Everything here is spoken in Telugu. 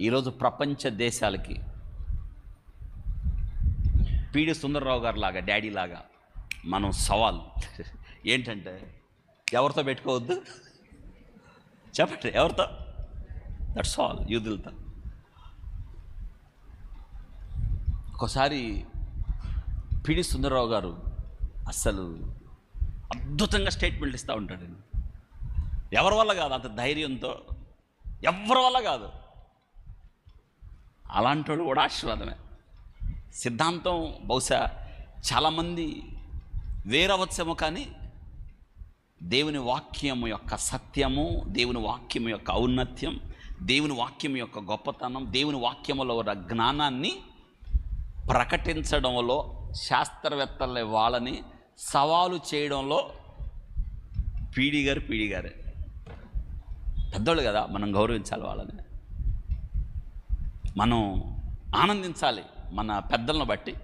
ఈరోజు ప్రపంచ దేశాలకి పీడి సుందరరావు గారు లాగా డాడీ లాగా మనం సవాల్. ఏంటంటే ఎవరితో పెట్టుకోవద్దు? చెప్పండి ఎవరితో? దట్స్ ఆల్ యూదులతో. ఒకసారి పిడి సుందరరావు గారు అస్సలు అద్భుతంగా స్టేట్మెంట్ ఇస్తూ ఉంటాడండి ఎవరి వల్ల కాదు అంత ధైర్యంతో? ఎవరి వల్ల కాదు? అలాంటి వాడు కూడా ఆశీర్వాదమే. సిద్ధాంతం బహుశా చాలామంది వేరవచ్చేమో కానీ దేవుని వాక్యము యొక్క సత్యము దేవుని వాక్యం యొక్క ఔన్నత్యం దేవుని వాక్యం యొక్క గొప్పతనం దేవుని వాక్యములో ఉన్న జ్ఞానాన్ని ప్రకటించడంలో శాస్త్రవేత్తల వాళ్ళని సవాలు చేయడంలో పీడి గారు పీడి గారే పెద్దోళ్ళు కదా మనం గౌరవించాలి వాళ్ళని. మనం ఆనందించాలి మన పెద్దలను బట్టి.